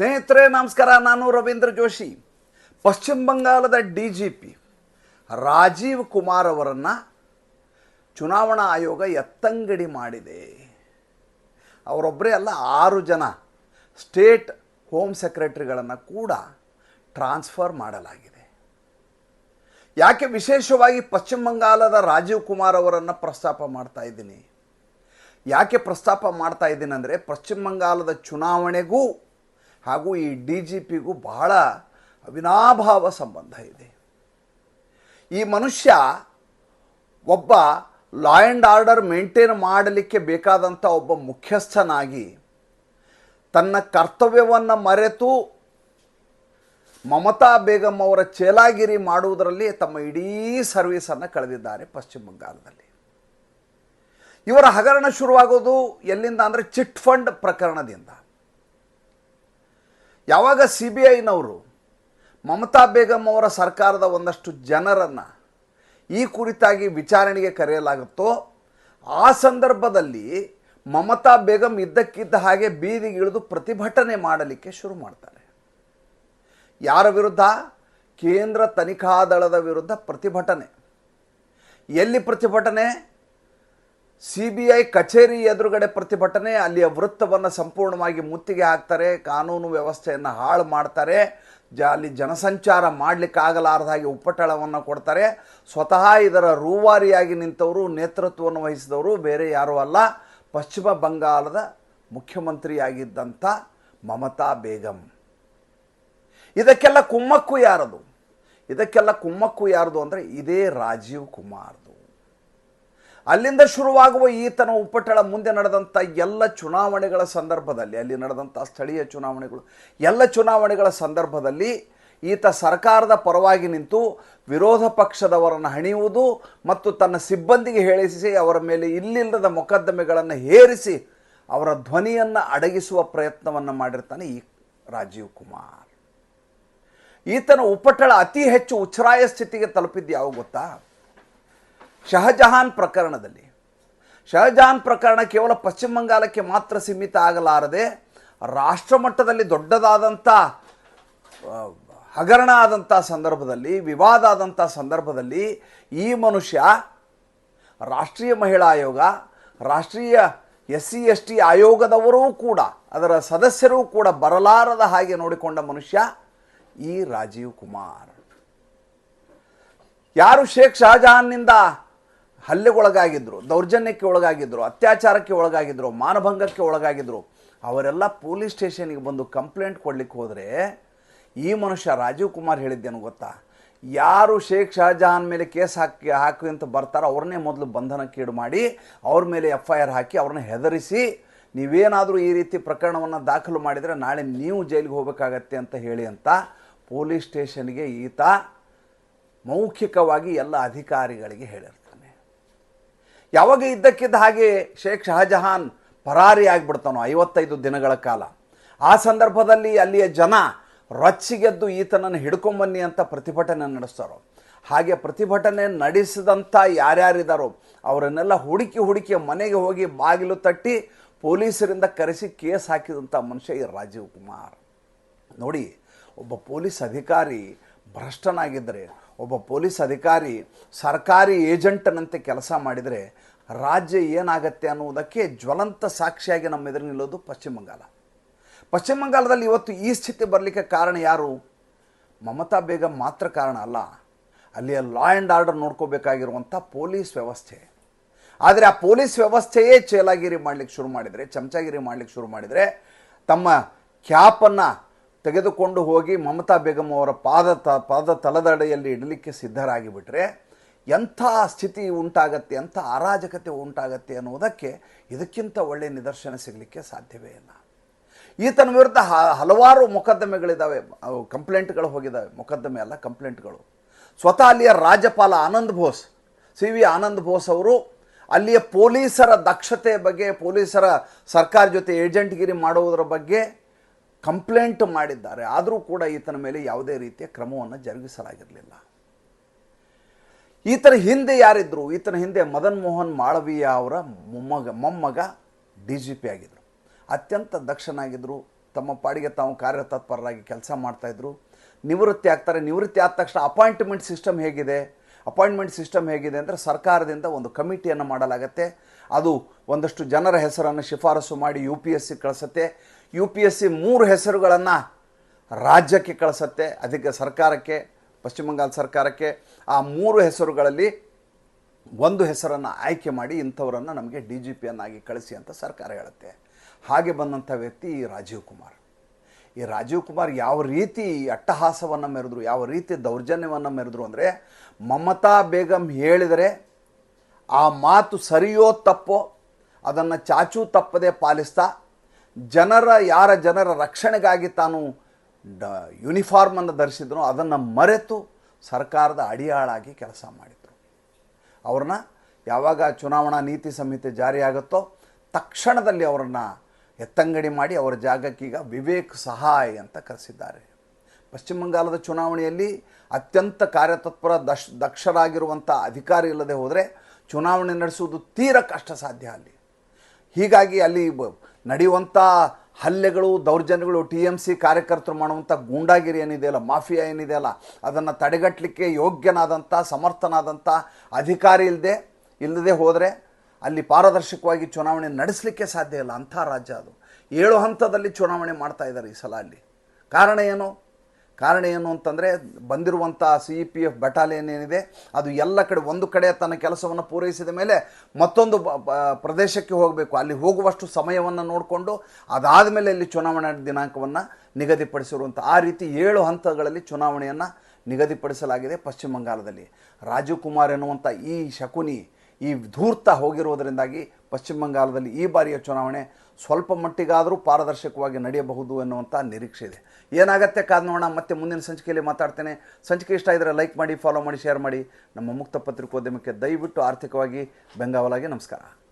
ಸ್ನೇಹಿತರೆ, ನಮಸ್ಕಾರ. ನಾನು ರವೀಂದ್ರ ಜೋಶಿ. ಪಶ್ಚಿಮ ಬಂಗಾಳದ D G P Rajiv Kumar ಅವರನ್ನು ಚುನಾವಣಾ ಆಯೋಗ ಎತ್ತಂಗಡಿ ಮಾಡಿದೆ. ಅವರೊಬ್ಬರೇ ಅಲ್ಲ, ಆರು ಜನ ಸ್ಟೇಟ್ ಹೋಮ್ ಸೆಕ್ರೆಟರಿಗಳನ್ನು ಕೂಡ ಟ್ರಾನ್ಸ್ಫರ್ ಮಾಡಲಾಗಿದೆ. ಯಾಕೆ ವಿಶೇಷವಾಗಿ ಪಶ್ಚಿಮ ಬಂಗಾಳದ ರಾಜೀವ್ ಕುಮಾರ್ ಅವರನ್ನು ಪ್ರಸ್ತಾಪ ಮಾಡ್ತಾ ಇದ್ದೀನಿ? ಯಾಕೆ ಪ್ರಸ್ತಾಪ ಮಾಡ್ತಾ ಇದ್ದೀನಿ ಅಂದರೆ, ಪಶ್ಚಿಮ ಬಂಗಾಳದ ಚುನಾವಣೆಗೂ ಹಾಗೂ ಈ ಡಿ ಜಿ ಪಿಗೂ ಬಹಳ ಅವಿನಾಭಾವ ಸಂಬಂಧ ಇದೆ. ಈ ಮನುಷ್ಯ ಒಬ್ಬ ಲಾ ಆ್ಯಂಡ್ ಆರ್ಡರ್ ಮೇಂಟೈನ್ ಮಾಡಲಿಕ್ಕೆ ಬೇಕಾದಂಥ ಒಬ್ಬ ಮುಖ್ಯಸ್ಥನಾಗಿ ತನ್ನ ಕರ್ತವ್ಯವನ್ನು ಮರೆತು ಮಮತಾ ಬೇಗಂ ಅವರ ಚೇಲಾಗಿರಿ ಮಾಡುವುದರಲ್ಲಿ ತಮ್ಮ ಇಡೀ ಸರ್ವಿಸನ್ನು ಕಳೆದಿದ್ದಾರೆ ಪಶ್ಚಿಮ ಬಂಗಾಳದಲ್ಲಿ. ಇವರ ಹಗರಣ ಶುರುವಾಗೋದು ಎಲ್ಲಿಂದ ಅಂದರೆ ಚಿಟ್ ಫಂಡ್ ಪ್ರಕರಣದಿಂದ. ಯಾವಾಗ ಸಿ ಬಿ ಐನವರು ಮಮತಾ ಬೇಗಂ ಅವರ ಸರ್ಕಾರದ ಒಂದಷ್ಟು ಜನರನ್ನು ಈ ಕುರಿತಾಗಿ ವಿಚಾರಣೆಗೆ ಕರೆಯಲಾಗುತ್ತೋ, ಆ ಸಂದರ್ಭದಲ್ಲಿ ಮಮತಾ ಬೇಗಂ ಇದ್ದಕ್ಕಿದ್ದ ಹಾಗೆ ಬೀದಿಗಿಳಿದು ಪ್ರತಿಭಟನೆ ಮಾಡಲಿಕ್ಕೆ ಶುರು ಮಾಡ್ತಾರೆ. ಯಾರ ವಿರುದ್ಧ? ಕೇಂದ್ರ ತನಿಖಾ ದಳದ ವಿರುದ್ಧ ಪ್ರತಿಭಟನೆ. ಎಲ್ಲಿ ಪ್ರತಿಭಟನೆ? ಸಿ ಬಿ ಐ ಕಚೇರಿ ಎದುರುಗಡೆ ಪ್ರತಿಭಟನೆ, ಅಲ್ಲಿಯ ವೃತ್ತವನ್ನು ಸಂಪೂರ್ಣವಾಗಿ ಮುತ್ತಿಗೆ ಹಾಕ್ತಾರೆ, ಕಾನೂನು ವ್ಯವಸ್ಥೆಯನ್ನು ಹಾಳು ಮಾಡ್ತಾರೆ, ಜ, ಅಲ್ಲಿ ಜನಸಂಚಾರ ಮಾಡಲಿಕ್ಕಾಗಲಾರ್ದಾಗಿ ಉಪ್ಪಟಳವನ್ನು ಕೊಡ್ತಾರೆ. ಸ್ವತಃ ಇದರ ರೂವಾರಿಯಾಗಿ ನಿಂತವರು, ನೇತೃತ್ವವನ್ನು ವಹಿಸಿದವರು ಬೇರೆ ಯಾರೂ ಅಲ್ಲ, ಪಶ್ಚಿಮ ಬಂಗಾಳದ ಮುಖ್ಯಮಂತ್ರಿಯಾಗಿದ್ದಂಥ ಮಮತಾ ಬೇಗಂ. ಇದಕ್ಕೆಲ್ಲ ಕುಮ್ಮಕ್ಕು ಯಾರದು? ಇದಕ್ಕೆಲ್ಲ ಕುಮ್ಮಕ್ಕು ಯಾರದು ಅಂದರೆ ಇದೇ ರಾಜೀವ್ ಕುಮಾರ್ದು. ಅಲ್ಲಿಂದ ಶುರುವಾಗುವ ಈತನ ಉಪಟಳ ಮುಂದೆ ನಡೆದಂಥ ಎಲ್ಲ ಚುನಾವಣೆಗಳ ಸಂದರ್ಭದಲ್ಲಿ, ಅಲ್ಲಿ ನಡೆದಂಥ ಸ್ಥಳೀಯ ಚುನಾವಣೆಗಳು, ಎಲ್ಲ ಚುನಾವಣೆಗಳ ಸಂದರ್ಭದಲ್ಲಿ ಈತ ಸರ್ಕಾರದ ಪರವಾಗಿ ನಿಂತು ವಿರೋಧ ಪಕ್ಷದವರನ್ನು ಹಣಿಯುವುದು ಮತ್ತು ತನ್ನ ಸಿಬ್ಬಂದಿಗೆ ಹೇಳಿಸಿ ಅವರ ಮೇಲೆ ಇಲ್ಲಿಲ್ಲದ ಮೊಕದ್ದಮೆಗಳನ್ನು ಹೇರಿಸಿ ಅವರ ಧ್ವನಿಯನ್ನು ಅಡಗಿಸುವ ಪ್ರಯತ್ನವನ್ನು ಮಾಡಿರ್ತಾನೆ ಈ ರಾಜೀವ್ ಕುಮಾರ್. ಈತನ ಉಪಟಳ ಅತಿ ಹೆಚ್ಚು ಉಚ್ಛ್ರಾಯ ಸ್ಥಿತಿಗೆ ತಲುಪಿದ್ದು ಯಾವ ಗೊತ್ತಾ? ಶಹಜಹಾನ್ ಪ್ರಕರಣದಲ್ಲಿ. ಶಹಜಹಾನ್ ಪ್ರಕರಣ ಕೇವಲ ಪಶ್ಚಿಮ ಬಂಗಾಲಕ್ಕೆ ಮಾತ್ರ ಸೀಮಿತ ಆಗಲಾರದೆ ರಾಷ್ಟ್ರ ಮಟ್ಟದಲ್ಲಿ ದೊಡ್ಡದಾದಂಥ ಹಗರಣ ಆದಂಥ ಸಂದರ್ಭದಲ್ಲಿ, ವಿವಾದ ಆದಂಥ ಸಂದರ್ಭದಲ್ಲಿ ಈ ಮನುಷ್ಯ ರಾಷ್ಟ್ರೀಯ ಮಹಿಳಾ ಆಯೋಗ, ರಾಷ್ಟ್ರೀಯ ಎಸ್ ಸಿ ಎಸ್ ಟಿ ಆಯೋಗದವರೂ ಕೂಡ, ಅದರ ಸದಸ್ಯರೂ ಕೂಡ ಬರಲಾರದ ಹಾಗೆ ನೋಡಿಕೊಂಡ ಮನುಷ್ಯ ಈ ರಾಜೀವ್ ಕುಮಾರ್. ಯಾರು ಶೇಖ್ ಶಹಜಹಾನ್ನಿಂದ ಹಲ್ಲೆಗೊಳಗಾಗಿದ್ರು, ದೌರ್ಜನ್ಯಕ್ಕೆ ಒಳಗಾಗಿದ್ದರು ಅತ್ಯಾಚಾರಕ್ಕೆ ಒಳಗಾಗಿದ್ದರು ಮಾನಭಂಗಕ್ಕೆ ಒಳಗಾಗಿದ್ದರು ಅವರೆಲ್ಲ ಪೊಲೀಸ್ ಸ್ಟೇಷನಿಗೆ ಬಂದು ಕಂಪ್ಲೇಂಟ್ ಕೊಡ್ಲಿಕ್ಕೆ ಹೋದರೆ, ಈ ಮನುಷ್ಯ ರಾಜೀವ್ ಕುಮಾರ್ ಹೇಳಿದ್ದೇನು ಗೊತ್ತಾ? ಯಾರು ಶೇಖ್ ಶಹಜಹಾನ್ ಮೇಲೆ ಕೇಸ್ ಹಾಕಿ ಹಾಕಿ ಅಂತ ಬರ್ತಾರೋ ಅವ್ರನ್ನೇ ಮೊದಲು ಬಂಧನಕ್ಕೀಡು ಮಾಡಿ, ಅವ್ರ ಮೇಲೆ ಎಫ್ ಐ ಆರ್ ಹಾಕಿ ಅವ್ರನ್ನ ಹೆದರಿಸಿ, ನೀವೇನಾದರೂ ಈ ರೀತಿ ಪ್ರಕರಣವನ್ನು ದಾಖಲು ಮಾಡಿದರೆ ನಾಳೆ ನೀವು ಜೈಲಿಗೆ ಹೋಗಬೇಕಾಗತ್ತೆ ಅಂತ ಹೇಳಿ ಅಂತ ಪೊಲೀಸ್ ಸ್ಟೇಷನ್ಗೆ ಈತ ಮೌಖಿಕವಾಗಿ ಎಲ್ಲ ಅಧಿಕಾರಿಗಳಿಗೆ ಹೇಳಿರ್ತಾನೆ ಯಾವಾಗ ಇದ್ದಕ್ಕಿದ್ದ ಹಾಗೆ ಶೇಖ್ ಶಹಜಹಾನ್ ಪರಾರಿ ಆಗಿಬಿಡ್ತಾನೋ, ಐವತ್ತೈದು ದಿನಗಳ ಕಾಲ. ಆ ಸಂದರ್ಭದಲ್ಲಿ ಅಲ್ಲಿಯ ಜನ ರೊಚ್ಚಿಗೆದ್ದು ಈತನನ್ನು ಹಿಡ್ಕೊಂಬನ್ನಿ ಅಂತ ಪ್ರತಿಭಟನೆ ನಡೆಸ್ತಾರೋ. ಹಾಗೆ ಪ್ರತಿಭಟನೆ ನಡೆಸಿದಂಥ ಯಾರ್ಯಾರಿದ್ದಾರೋ ಅವರನ್ನೆಲ್ಲ ಹುಡುಕಿ ಹುಡುಕಿ ಮನೆಗೆ ಹೋಗಿ ಬಾಗಿಲು ತಟ್ಟಿ ಪೊಲೀಸರಿಂದ ಕರೆಸಿ ಕೇಸ್ ಹಾಕಿದಂಥ ಮನುಷ್ಯ ಈ ರಾಜೀವ್ ಕುಮಾರ್. ನೋಡಿ, ಒಬ್ಬ ಪೊಲೀಸ್ ಅಧಿಕಾರಿ ಭ್ರಷ್ಟನಾಗಿದ್ದರೆ ಒಬ್ಬ ಪೊಲೀಸ್ ಅಧಿಕಾರಿ ಸರ್ಕಾರಿ ಏಜೆಂಟನಂತೆ ಕೆಲಸ ಮಾಡಿದರೆ ರಾಜ್ಯ ಏನಾಗತ್ತೆ ಅನ್ನುವುದಕ್ಕೆ ಜ್ವಲಂತ ಸಾಕ್ಷಿಯಾಗಿ ನಮ್ಮ ಎದುರು ನಿಲ್ಲೋದು ಪಶ್ಚಿಮ ಬಂಗಾಲ ಪಶ್ಚಿಮ ಬಂಗಾಲದಲ್ಲಿ ಇವತ್ತು ಈ ಸ್ಥಿತಿ ಬರಲಿಕ್ಕೆ ಕಾರಣ ಯಾರು? ಮಮತಾ ಬೇಗಂ ಮಾತ್ರ ಕಾರಣ ಅಲ್ಲ. ಅಲ್ಲಿಯ ಲಾ ಆ್ಯಂಡ್ ಆರ್ಡರ್ ನೋಡ್ಕೋಬೇಕಾಗಿರುವಂಥ ಪೊಲೀಸ್ ವ್ಯವಸ್ಥೆ. ಆದರೆ ಆ ಪೊಲೀಸ್ ವ್ಯವಸ್ಥೆಯೇ ಚೇಲಾಗಿರಿ ಮಾಡಲಿಕ್ಕೆ ಶುರು ಮಾಡಿದರೆ, ಚಮಚಾಗಿರಿ ಮಾಡಲಿಕ್ಕೆ ಶುರು ಮಾಡಿದರೆ ತಮ್ಮ ಕ್ಯಾಪನ್ನು ತೆಗೆದುಕೊಂಡು ಹೋಗಿ ಮಮತಾ ಬೇಗಂ ಅವರ ಪಾದ ತ, ಪಾದ ತಲದಡೆಯಲ್ಲಿ ಇಡಲಿಕ್ಕೆ ಸಿದ್ಧರಾಗಿಬಿಟ್ರೆ ಎಂಥ ಸ್ಥಿತಿ ಉಂಟಾಗತ್ತೆ, ಎಂಥ ಅರಾಜಕತೆ ಉಂಟಾಗತ್ತೆ ಅನ್ನುವುದಕ್ಕೆ ಇದಕ್ಕಿಂತ ಒಳ್ಳೆಯ ನಿದರ್ಶನ ಸಿಗಲಿಕ್ಕೆ ಸಾಧ್ಯವೇ ಇಲ್ಲ. ಈತನ ವಿರುದ್ಧ ಹಲವಾರು ಮೊಕದ್ದಮೆಗಳಿದ್ದಾವೆ ಕಂಪ್ಲೇಂಟ್ಗಳು ಹೋಗಿದ್ದಾವೆ ಮೊಕದ್ದಮೆ ಅಲ್ಲ, ಕಂಪ್ಲೇಂಟ್ಗಳು. ಸ್ವತಃ ಅಲ್ಲಿಯ ರಾಜ್ಯಪಾಲ ಆನಂದ್ ಬೋಸ್ ಸಿ ವಿ ಆನಂದ್ ಬೋಸ್ ಅವರು ಅಲ್ಲಿಯ ಪೊಲೀಸರ ದಕ್ಷತೆ ಬಗ್ಗೆ, ಪೊಲೀಸರ ಸರ್ಕಾರ ಜೊತೆ ಏಜೆಂಟ್ಗಿರಿ ಮಾಡುವುದರ ಬಗ್ಗೆ ಕಂಪ್ಲೇಂಟ್ ಮಾಡಿದ್ದಾರೆ. ಆದರೂ ಕೂಡ ಈತನ ಮೇಲೆ ಯಾವುದೇ ರೀತಿಯ ಕ್ರಮವನ್ನು ಜರುಗಿಸಲಾಗಿರಲಿಲ್ಲ. ಈತನ ಹಿಂದೆ ಯಾರಿದ್ರು, ಈತನ ಹಿಂದೆ ಮದನ್ ಮೋಹನ್ ಮಾಳವೀಯ ಅವರ ಮೊಮ್ಮಗ ಮೊಮ್ಮಗ ಡಿ ಜಿ ಪಿ ಆಗಿದ್ದರು ಅತ್ಯಂತ ದಕ್ಷನಾಗಿದ್ದರು ತಮ್ಮ ಪಾಡಿಗೆ ತಾವು ಕಾರ್ಯತತ್ಪರರಾಗಿ ಕೆಲಸ ಮಾಡ್ತಾಯಿದ್ರು ನಿವೃತ್ತಿ ಆಗ್ತಾರೆ. ನಿವೃತ್ತಿ ಆದ ತಕ್ಷಣ ಅಪಾಯಿಂಟ್ಮೆಂಟ್ ಸಿಸ್ಟಮ್ ಹೇಗಿದೆ? ಅಪಾಯಿಂಟ್ಮೆಂಟ್ ಸಿಸ್ಟಮ್ ಹೇಗಿದೆ ಅಂದರೆ ಸರ್ಕಾರದಿಂದ ಒಂದು ಕಮಿಟಿಯನ್ನು ಮಾಡಲಾಗತ್ತೆ. ಅದು ಒಂದಷ್ಟು ಜನರ ಹೆಸರನ್ನು ಶಿಫಾರಸು ಮಾಡಿ ಯು ಪಿ ಎಸ್ ಸಿ ಕಳಿಸತ್ತೆ. ಯು ಪಿ ಎಸ್ ಸಿ ಮೂರು ಹೆಸರುಗಳನ್ನು ರಾಜ್ಯಕ್ಕೆ ಕಳಿಸತ್ತೆ, ಅದಕ್ಕೆ ಸರ್ಕಾರಕ್ಕೆ, ಪಶ್ಚಿಮ ಬಂಗಾಳ ಸರ್ಕಾರಕ್ಕೆ. ಆ ಮೂರು ಹೆಸರುಗಳಲ್ಲಿ ಒಂದು ಹೆಸರನ್ನು ಆಯ್ಕೆ ಮಾಡಿ ಇಂಥವರನ್ನು ನಮಗೆ ಡಿ ಜಿ ಪಿಯನ್ನಾಗಿ ಕಳಿಸಿ ಅಂತ ಸರ್ಕಾರ ಹೇಳುತ್ತೆ. ಹಾಗೆ ಬಂದಂಥ ವ್ಯಕ್ತಿ ಈ ರಾಜೀವ್ ಕುಮಾರ್. ಈ ರಾಜೀವ್ ಕುಮಾರ್ ಯಾವ ರೀತಿ ಅಟ್ಟಹಾಸವನ್ನು ಮೆರೆದ್ರು, ಯಾವ ರೀತಿ ದೌರ್ಜನ್ಯವನ್ನು ಮೆರೆದ್ರು ಅಂದರೆ ಮಮತಾ ಬೇಗಂ ಹೇಳಿದರೆ ಆ ಮಾತು ಸರಿಯೋ ತಪ್ಪೋ, ಅದನ್ನು ಚಾಚೂ ತಪ್ಪದೆ ಪಾಲಿಸ್ತಾ, ಜನರ, ಯಾರ ಜನರ ರಕ್ಷಣೆಗಾಗಿ ತಾನು ಡ ಯೂನಿಫಾರ್ಮನ್ನು ಧರಿಸಿದ್ರು ಅದನ್ನು ಮರೆತು ಸರ್ಕಾರದ ಅಡಿಯಾಳಾಗಿ ಕೆಲಸ ಮಾಡಿದರು. ಅವ್ರನ್ನ ಯಾವಾಗ ಚುನಾವಣಾ ನೀತಿ ಸಂಹಿತೆ ಜಾರಿಯಾಗುತ್ತೋ, ತಕ್ಷಣದಲ್ಲಿ ಅವರನ್ನು ಎತ್ತಂಗಡಿ ಮಾಡಿ ಅವರ ಜಾಗಕ್ಕೀಗ ವಿವೇಕ್ ಸಹಾಯ್ ಅಂತ ಕರೆಸಿದ್ದಾರೆ. ಪಶ್ಚಿಮ ಬಂಗಾಲದ ಚುನಾವಣೆಯಲ್ಲಿ ಅತ್ಯಂತ ಕಾರ್ಯತತ್ಪರ ದಶ್ ದಕ್ಷರಾಗಿರುವಂಥ ಅಧಿಕಾರಿ ಇಲ್ಲದೆ ಹೋದರೆ ಚುನಾವಣೆ ನಡೆಸುವುದು ತೀರ ಕಷ್ಟ ಸಾಧ್ಯ ಅಲ್ಲಿ. ಹೀಗಾಗಿ ಅಲ್ಲಿ ನಡೆಯುವಂಥ ಹಲ್ಲೆಗಳು, ದೌರ್ಜನ್ಯಗಳು, ಟಿ ಎಂ ಸಿ ಕಾರ್ಯಕರ್ತರು ಮಾಡುವಂಥ ಗೂಂಡಾಗಿರಿ ಏನಿದೆಯಲ್ಲ ಮಾಫಿಯಾ ಏನಿದೆಯಲ್ಲ ಅದನ್ನು ತಡೆಗಟ್ಟಲಿಕ್ಕೆ ಯೋಗ್ಯನಾದಂಥ ಸಮರ್ಥನಾದಂಥ ಅಧಿಕಾರಿ ಇಲ್ಲದೆ ಇಲ್ಲದೆ ಹೋದರೆ ಅಲ್ಲಿ ಪಾರದರ್ಶಕವಾಗಿ ಚುನಾವಣೆ ನಡೆಸಲಿಕ್ಕೆ ಸಾಧ್ಯ ಇಲ್ಲ. ಅಂಥ ರಾಜ್ಯ ಅದು. ಏಳು ಹಂತದಲ್ಲಿ ಚುನಾವಣೆ ಮಾಡ್ತಾ ಇದ್ದಾರೆ ಈ ಸಲ ಅಲ್ಲಿ. ಕಾರಣ ಏನು? ಕಾರಣ ಏನು ಅಂತಂದರೆ ಬಂದಿರುವಂಥ C E P F battalion ಏನಿದೆ, ಅದು ಎಲ್ಲ ಕಡೆ ಒಂದು ಕಡೆ ತನ್ನ ಕೆಲಸವನ್ನು ಪೂರೈಸಿದ ಮೇಲೆ ಮತ್ತೊಂದು ಪ್ರದೇಶಕ್ಕೆ ಹೋಗಬೇಕು. ಅಲ್ಲಿ ಹೋಗುವಷ್ಟು ಸಮಯವನ್ನು ನೋಡಿಕೊಂಡು ಅದಾದ ಮೇಲೆ ಇಲ್ಲಿ ಚುನಾವಣಾ ದಿನಾಂಕವನ್ನು ನಿಗದಿಪಡಿಸಿರುವಂಥ ಆ ರೀತಿ ಏಳು ಹಂತಗಳಲ್ಲಿ ಚುನಾವಣೆಯನ್ನು ನಿಗದಿಪಡಿಸಲಾಗಿದೆ ಪಶ್ಚಿಮ ಬಂಗಾಳದಲ್ಲಿ. ರಾಜೀವ್ ಕುಮಾರ್ ಎನ್ನುವಂಥ ಈ ಶಕುನಿ ಈ ಧೂರ್ತ ಹೋಗಿರುವುದರಿಂದಾಗಿ ಪಶ್ಚಿಮ ಬಂಗಾಳದಲ್ಲಿ ಈ ಬಾರಿಯ ಚುನಾವಣೆ ಸ್ವಲ್ಪ ಮಟ್ಟಿಗಾದರೂ ಪಾರದರ್ಶಕವಾಗಿ ನಡೆಯಬಹುದು ಎನ್ನುವಂಥ ನಿರೀಕ್ಷೆ ಇದೆ. ಏನಾಗತ್ತೆ ಕಾದ್ ಮತ್ತೆ ಮುಂದಿನ ಸಂಚಿಕೆಯಲ್ಲಿ ಮಾತಾಡ್ತೇನೆ. ಸಂಚಿಕೆ ಇಷ್ಟ ಇದ್ದರೆ ಲೈಕ್ ಮಾಡಿ ಫಾಲೋ ಮಾಡಿ ಶೇರ್ ಮಾಡಿ. ನಮ್ಮ ಮುಕ್ತ ಪತ್ರಿಕೋದ್ಯಮಕ್ಕೆ ದಯವಿಟ್ಟು ಆರ್ಥಿಕವಾಗಿ ಬೆಂಗಾವಲಾಗಿ ನಮಸ್ಕಾರ.